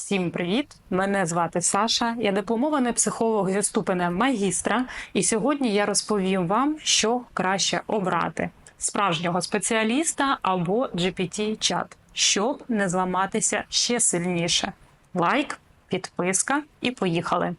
Всім привіт! Мене звати Саша. Я дипломований психолог зі ступенем магістра, і сьогодні я розповім вам, що краще обрати: справжнього спеціаліста або GPT-чат, щоб не зламатися ще сильніше. Лайк, підписка і поїхали.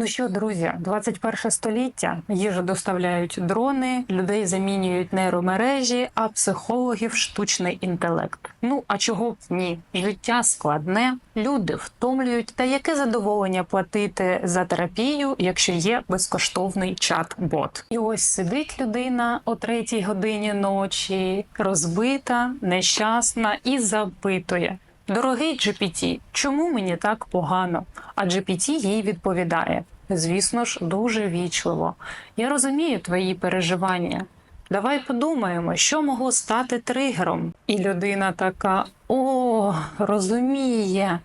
Ну що, друзі, 21 століття їжу доставляють дрони, людей замінюють нейромережі, а психологів штучний інтелект. Ну а чого б ні? Життя складне, люди втомлюють. Та яке задоволення платити за терапію, якщо є безкоштовний чат-бот? І ось сидить людина о третій годині ночі, розбита, нещасна і запитує. Дорогий GPT, чому мені так погано? А GPT їй відповідає: звісно ж, дуже вічливо. Я розумію твої переживання. Давай подумаємо, що могло стати тригером. І людина така: о, розуміє.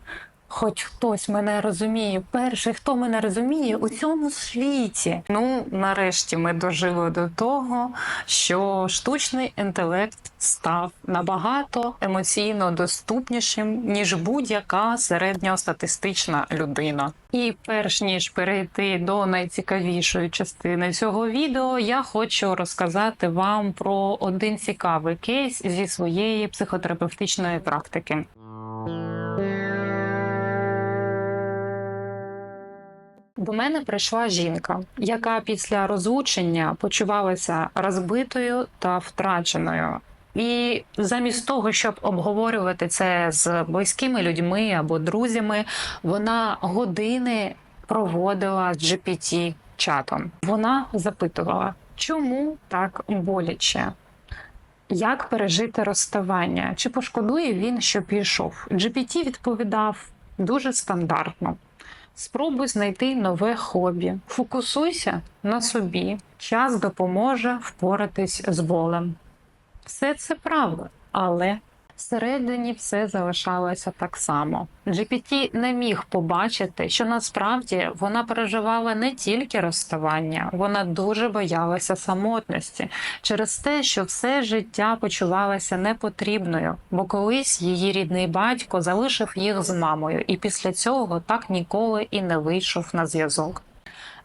Хоч хтось мене розуміє, перший, хто мене розуміє у цьому світі. Ну, нарешті ми дожили до того, що штучний інтелект став набагато емоційно доступнішим, ніж будь-яка середньостатистична людина. І перш ніж перейти до найцікавішої частини цього відео, я хочу розказати вам про один цікавий кейс зі своєї психотерапевтичної практики. До мене прийшла жінка, яка після розлучення почувалася розбитою та втраченою. І замість того, щоб обговорювати це з близькими людьми або друзями, вона години проводила з GPT чатом. Вона запитувала, чому так боляче? Як пережити розставання? Чи пошкодує він, що пішов? GPT відповідав дуже стандартно. Спробуй знайти нове хобі. Фокусуйся на собі. Час допоможе впоратись з болем. Все це правда, але всередині все залишалося так само. GPT не міг побачити, що насправді вона переживала не тільки розставання, вона дуже боялася самотності через те, що все життя почувалася непотрібною, бо колись її рідний батько залишив їх з мамою, і після цього так ніколи і не вийшов на зв'язок.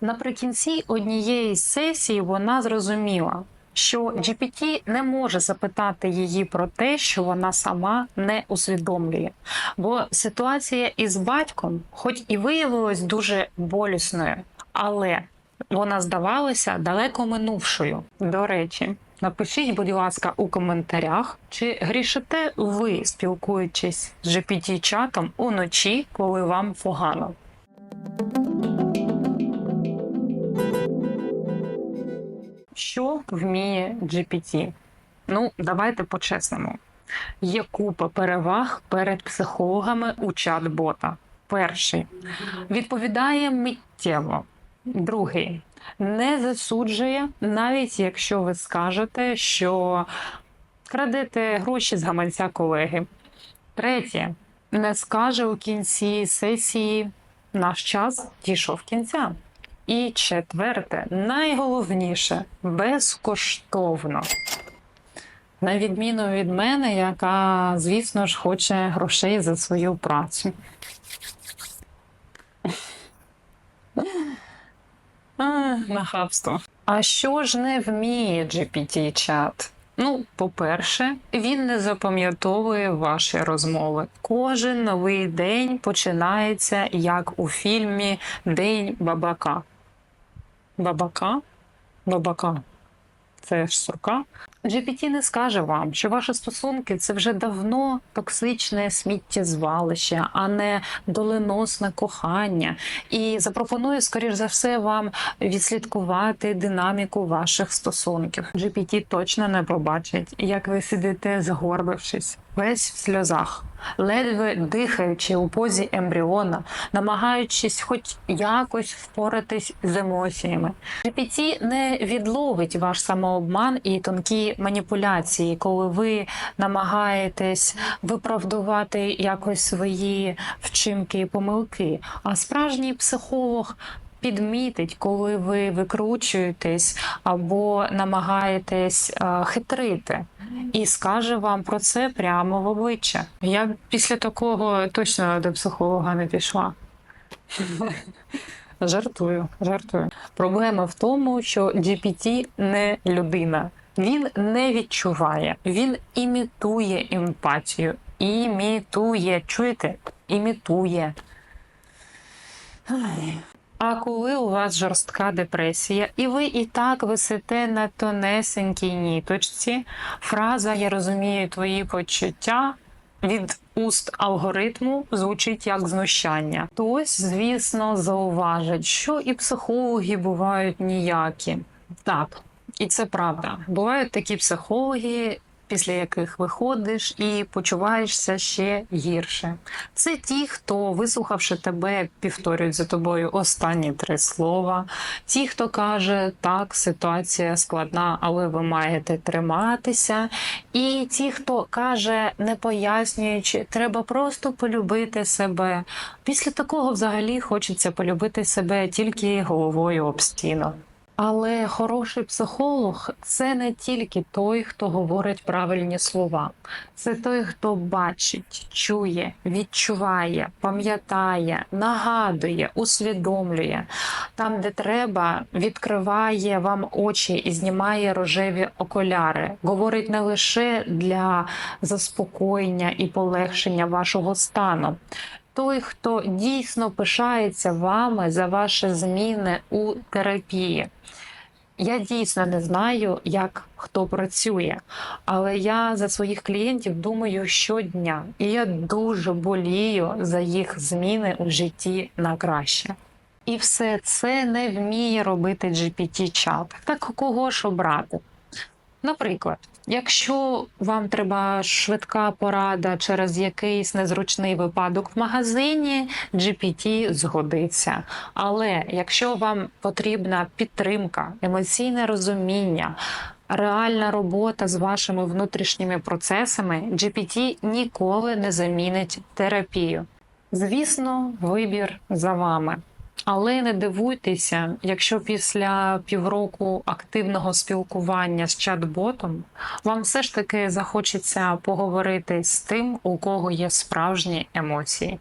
Наприкінці однієї з сесій вона зрозуміла, що GPT не може запитати її про те, що вона сама не усвідомлює. Бо ситуація із батьком, хоч і виявилась дуже болісною, але вона здавалася далеко минувшою. До речі, напишіть, будь ласка, у коментарях, чи грішите ви, спілкуючись з GPT-чатом уночі, коли вам погано. Що вміє GPT? Ну, давайте по-чесному. Є купа переваг перед психологами у чат-бота. Перший відповідає миттєво. Другий не засуджує, навіть якщо ви скажете, що крадете гроші з гаманця колеги. Третє не скаже у кінці сесії наш час дійшов кінця. І четверте, найголовніше безкоштовно. На відміну від мене, яка, звісно ж, хоче грошей за свою працю. А, Нахабство. А що ж не вміє GPT-чат? Ну, по-перше, він не запам'ятовує ваші розмови. Кожен новий день починається як у фільмі День бабака. Бабака? Бабака. Це ж сурка. GPT не скаже вам, що ваші стосунки це вже давно токсичне сміттєзвалище, а не доленосне кохання. І запропонує, скоріш за все, вам відслідкувати динаміку ваших стосунків. GPT точно не побачить, як ви сидите, згорбившись, весь в сльозах, ледве дихаючи у позі ембріона, намагаючись хоч якось впоратись з емоціями. GPT не відловить ваш самообман і тонкі маніпуляції, коли ви намагаєтесь виправдувати якось свої вчинки і помилки. А справжній психолог підмітить, коли ви викручуєтесь або намагаєтесь е, хитрити, і скаже вам про це прямо в обличчя. Я після такого точно до психолога не пішла. Жартую, жартую. Проблема в тому, що GPT не людина. Він не відчуває, він імітує емпатію. Імітує. Чуєте? Імітує. Ай. А коли у вас жорстка депресія, і ви і так висите на тонесенькій ніточці, фраза Я розумію твої почуття від уст алгоритму звучить як знущання. Хтось, звісно, зауважить, що і психологи бувають ніякі. Так, і це правда. Бувають такі психологи, після яких виходиш і почуваєшся ще гірше. Це ті, хто, вислухавши тебе, повторюють за тобою останні три слова. Ті, хто каже, так, ситуація складна, але ви маєте триматися. І ті, хто каже, не пояснюючи, треба просто полюбити себе. Після такого взагалі хочеться полюбити себе тільки головою об стіну. Але хороший психолог це не тільки той, хто говорить правильні слова, це той, хто бачить, чує, відчуває, пам'ятає, нагадує, усвідомлює. Там, де треба, відкриває вам очі і знімає рожеві окуляри. Говорить не лише для заспокоєння і полегшення вашого стану. Той, хто дійсно пишається вами за ваші зміни у терапії. Я дійсно не знаю, як хто працює, але я за своїх клієнтів думаю щодня, і я дуже болію за їх зміни у житті на краще. І все це не вміє робити GPT-чат. Так кого ж обрати? Наприклад, якщо вам треба швидка порада через якийсь незручний випадок в магазині, GPT згодиться. Але якщо вам потрібна підтримка, емоційне розуміння, реальна робота з вашими внутрішніми процесами, GPT ніколи не замінить терапію. Звісно, вибір за вами. Але не дивуйтеся, якщо після півроку активного спілкування з чат-ботом вам все ж таки захочеться поговорити з тим, у кого є справжні емоції.